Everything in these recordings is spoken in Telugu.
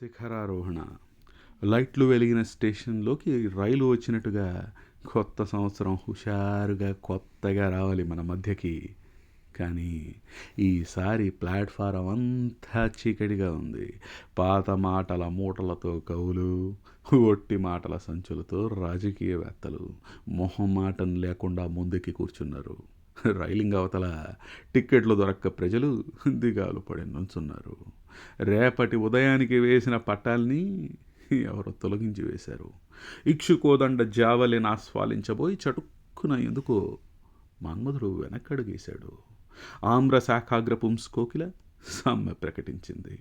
శిఖరారోహణ. లైట్లు వెలిగిన స్టేషన్లోకి రైలు వచ్చినట్టుగా కొత్త సంవత్సరం హుషారుగా కొత్తగా రావాలి మన మధ్యకి. కానీ ఈసారి ప్లాట్ఫారం అంతా చీకటిగా ఉంది. పాత మాటల మూటలతో కవులు ఒట్టి మాటల సంచులతో రాజకీయవేత్తలు మొహమాటం లేకుండా ముందుకి కూర్చున్నారు. రైలింగ్ అవతల టిక్కెట్లు దొరక్క ప్రజలు దిగాలు పడి నుంచున్నారు. రేపటి ఉదయానికి వేసిన పట్టాల్ని ఎవరో తొలగించి వేశారు. ఇక్షుకోదండ జావలిని ఆస్వాదించబోయి చటుక్కున ఎందుకో మన్మధుడు వెనక్కడుగేశాడు. ఆమ్ర శాఖాగ్ర పుంస్కోకిల సమ్మె ప్రకటించింది.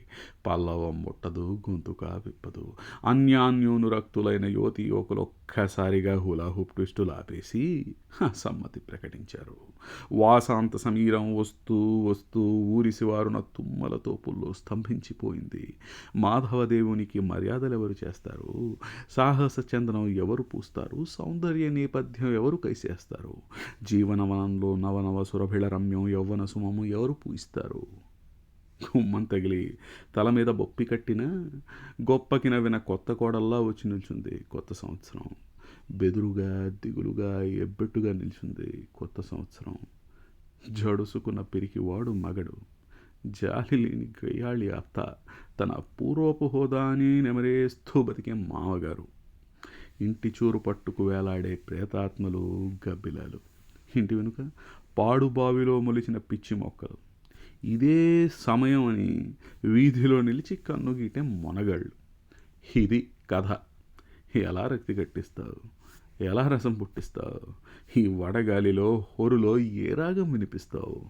పల్లవం ముట్టదు గొంతుక విప్పదు అన్యాన్యోనురక్తులైన యువతి యువకులు ఒక్కసారిగా హులాహూప్ ట్విస్టులు ఆపేసి సమ్మతి ప్రకటించారు. వాసాంత సమీరం వస్తూ వస్తూ ఊరి శివారున తుమ్మలతో పుల్లో స్తంభించిపోయింది. మాధవదేవునికి మర్యాదలు ఎవరు చేస్తారు? సాహస చందనం ఎవరు పూస్తారు? సౌందర్య నేపథ్యం ఎవరు కైసేస్తారు? జీవనవనంలో నవనవ సురభిళ రమ్యం యౌవన సుమము ఎవరు పూయిస్తారు? గుమ్మం తగిలి తల మీద బొప్పి కట్టిన గొప్పకి నవ్విన కొత్త కోడల్లా వచ్చి నిల్చుంది కొత్త సంవత్సరం. బెదురుగా దిగులుగా ఎబ్బెట్టుగా నిల్చుంది కొత్త సంవత్సరం. జడుసుకున్న పిరికివాడు మగడు. జాలి లేని గయ్యాళి అత్త తన పూర్వపు హోదాని నెమరేస్తూ బతికే మామగారు. ఇంటి చూరు పట్టుకు వేలాడే ప్రేతాత్మలు గబ్బిలాలు. ఇంటి వెనుక పాడుబావిలో మొలిచిన పిచ్చి మొక్కలు. ఇదే సమయం అని వీధిలో నిలిచి కన్ను గీటే మొనగాళ్ళు. ఇది కథ. ఎలా రక్తి కట్టిస్తావు? ఎలా రసం పుట్టిస్తావు? ఈ వడగాలిలో హోరులో ఏ రాగం వినిపిస్తావు?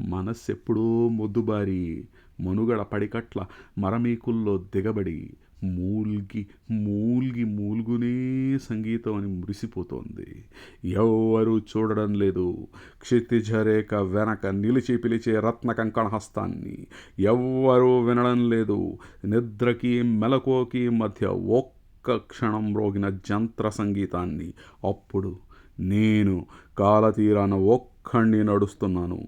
మనస్సెప్పుడూ మొద్దుబారి మనుగడ పడికట్ల మరమీకుల్లో దిగబడి మూల్గి మూల్గి మూల్గునే సంగీతం అని మురిసిపోతోంది. ఎవరూ చూడడం లేదు. క్షితిజరేఖ వెనక నిలిచి పిలిచే రత్న కంకణ హస్తాన్ని ఎవ్వరూ వినడం లేదు. నిద్రకి మెలకువకి మధ్య ఒక్క క్షణం రోగిన జంత్ర సంగీతాన్ని అప్పుడు నేను కాలతీరాన ఒక్కణ్ణి నడుస్తున్నాను.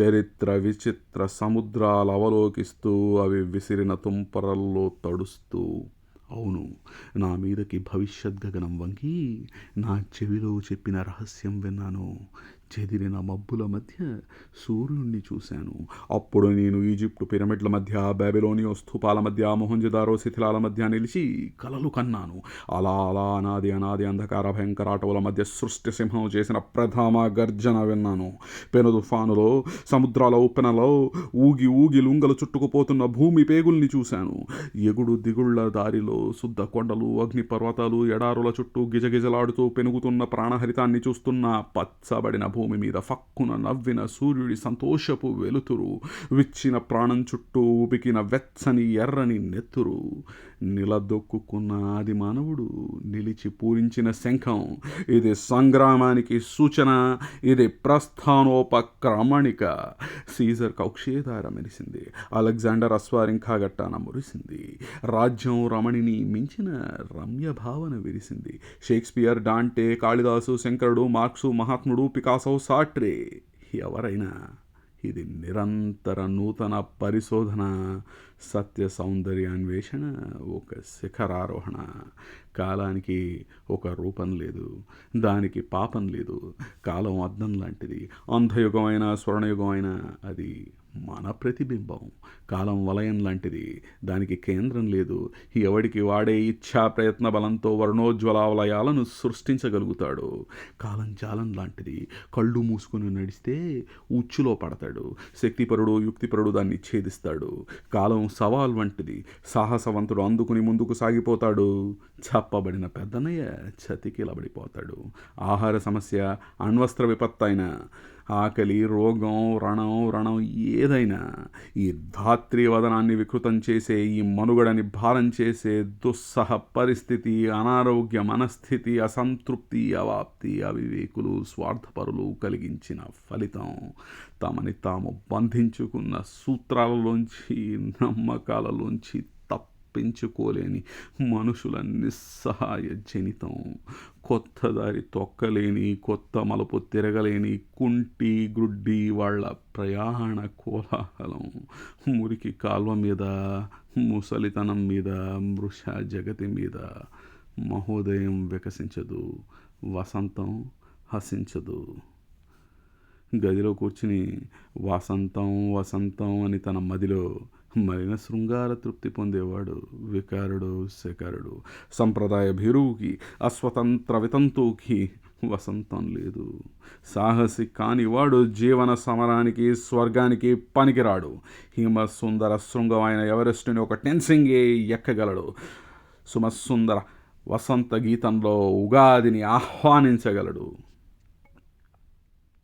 చరిత్ర విచిత్ర సముద్రాలు అవలోకిస్తూ అవి విసిరిన తుంపరల్లో తడుస్తూ. అవును నా మీదకి భవిష్యత్ గగనం వంగి నా చెవిలో చెప్పిన రహస్యం విన్నాను. చెదిరిన మబ్బుల మధ్య సూర్యుణ్ణి చూశాను. అప్పుడు నేను ఈజిప్టు పిరమిడ్ల మధ్య బాబిలోనియో స్థూపాల మధ్య మొహంజదారో శిథిలాల మధ్య నిలిచి కలలు కన్నాను. అలా అలా అనాది అనాది అంధకార భయంకరాటవుల మధ్య సృష్టి సింహం చేసిన ప్రథమ గర్జన విన్నాను. పెను తుఫానులో సముద్రాల ఉప్పెనలో ఊగి ఊగి లుంగలు చుట్టుకుపోతున్న భూమి పేగుల్ని చూశాను. ఎగుడు దిగుళ్ళ దారిలో శుద్ధ కొండలు అగ్నిపర్వతాలు ఎడారుల చుట్టూ గిజగిజలాడుతూ పెనుగుతున్న ప్రాణహరితాన్ని చూస్తున్న పచ్చబడిన భూమి మీద ఫక్కున నవ్విన సూర్యుడి సంతోషపు వెలుతురు విచ్చిన ప్రాణం చుట్టూ ఉబికిన వెచ్చని ఎర్రని నెత్తురు. నిలదొక్కున్న ఆది మానవుడు నిలిచి పూరించిన శంఖం ఇది సంగ్రామానికి సూచన ఇది ప్రస్థానోపక్రమణిక. సీజర్ కౌక్షేదార మెరిసింది అలెగ్జాండర్ అశ్వారింఖాగట్టాన మురిసింది రాజ్యం రమణిని మించిన రమ్య భావన విరిసింది. షేక్స్పియర్ డాంటే కాళిదాసు శంకరుడు మార్క్సు మహాత్ముడు పికాసో సాట్రే ఎవరైనా ఇది నిరంతర నూతన పరిశోధన సత్య సౌందర్యాన్వేషణ ఒక శిఖరారోహణ. కాలానికి ఒక రూపం లేదు దానికి పాపం లేదు కాలం అద్దం లాంటిది అంధయుగమైన స్వర్ణయుగమైన అది మన ప్రతిబింబం. కాలం వలయం లాంటిది. దానికి కేంద్రం లేదు. ఎవడికి వాడే ఇచ్ఛా ప్రయత్న బలంతో వర్ణోజ్వలావలయాలను సృష్టించగలుగుతాడు. కాలం జాలం లాంటిది. కళ్ళు మూసుకుని నడిస్తే ఉచ్చులో పడతాడు. శక్తిపరుడు యుక్తిపరుడు దాన్ని ఛేదిస్తాడు. కాలం సవాల్ వంటిది. సాహసవంతుడు అందుకుని ముందుకు సాగిపోతాడు. చప్పబడిన పెద్దనయ్య చతికిలబడిపోతాడు. ఆహార సమస్య అణ్వస్త్ర విపత్తైన ఆకలి రోగం రణం రణం ఏదైనా ఈ ధాత్రి వదనాన్ని వికృతం చేసే ఈ మనుగడని భారం చేసే దుస్సహ పరిస్థితి అనారోగ్య మనస్థితి అసంతృప్తి అవాప్తి అవివేకులు స్వార్థపరులు కలిగించిన ఫలితం తమని తాము బంధించుకున్న సూత్రాలలోంచి నమ్మకాలలోంచి తప్పించుకోలేని మనుషుల నిస్సహాయ జనితం. కొత్త దారి తొక్కలేని కొత్త మలుపు తిరగలేని కుంటి గ్రుడ్డి వాళ్ళ ప్రయాణ కోలాహలం. మురికి కాల్వ మీద ముసలితనం మీద మృష జగతి మీద మహోదయం వికసించదు వసంతం హసించదు. గదిలో కూర్చుని వసంతం వసంతం అని తన మదిలో మలిన శృంగార తృప్తి పొందేవాడు వికారుడు శకారుడు సంప్రదాయ భీరువుకి అస్వతంత్ర వితంతువుకి వసంతం లేదు. సాహసి కానివాడు జీవన సమరానికి స్వర్గానికి పనికిరాడు. హిమ సుందర శృంగమైన ఎవరెస్టుని ఒక టెన్సింగే ఎక్కగలడు. సుమసుందర వసంత గీతంలో ఉగాదిని ఆహ్వానించగలడు.